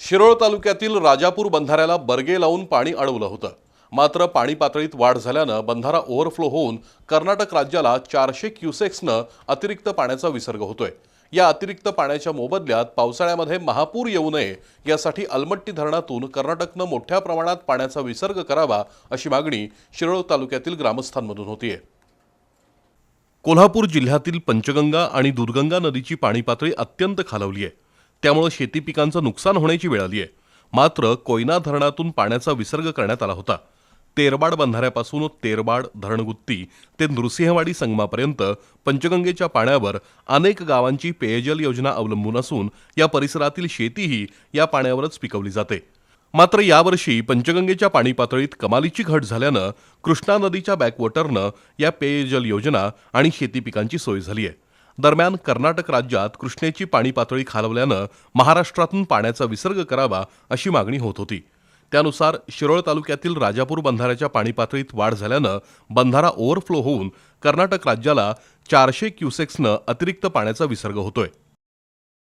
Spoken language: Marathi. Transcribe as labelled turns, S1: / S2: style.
S1: शिरोळ तालुक्यातील राजापूर बंधाऱ्याला बर्गे लावून पाणी अडवलं होतं. मात्र पाणी पातळीत वाढ झाल्यानं बंधारा ओव्हरफ्लो होऊन कर्नाटक राज्याला चारशे क्युसेक्सनं अतिरिक्त पाण्याचा विसर्ग होतोय. या अतिरिक्त पाण्याच्या मोबदल्यात पावसाळ्यामध्ये महापूर येऊ नये यासाठी अलमट्टी धरणातून कर्नाटकनं मोठ्या प्रमाणात पाण्याचा विसर्ग करावा अशी मागणी शिरोळ तालुक्यातील ग्रामस्थांमधून होतीये. कोल्हापूर जिल्ह्यातील पंचगंगा आणि दुर्गंगा नदीची पाणी पातळी अत्यंत खालवली आहे त्यामुळे शेती पिकांचं नुकसान होण्याची वेळ आली आहे मात्र कोयना धरणातून पाण्याचा विसर्ग करण्यात आला होता. तेरबाड बंधाऱ्यापासून तेरबाड धरणगुत्ती ते नृसिंहवाडी संगमापर्यंत पंचगंगेच्या पाण्यावर अनेक गावांची पेयजल योजना अवलंबून असून या परिसरातील शेतीही या पाण्यावरच पिकवली जाते. मात्र यावर्षी पंचगंगेच्या पाणी पातळीत कमालीची घट झाल्यानं कृष्णा नदीच्या बॅकवॉटरनं या पेयजल योजना आणि शेती पिकांची सोय झाली आहे दरम्यान कर्नाटक राज्यात कृष्णेची पाणी पातळी खालवल्यानं महाराष्ट्रातून पाण्याचा विसर्ग करावा अशी मागणी होत होती. त्यानुसार शिरोळ तालुक्यातील राजापूर बंधाऱ्याच्या पाणी पातळीत वाढ झाल्यानं बंधारा ओव्हरफ्लो होऊन कर्नाटक राज्याला चारशे क्युसेक्सनं अतिरिक्त पाण्याचा विसर्ग होतोय.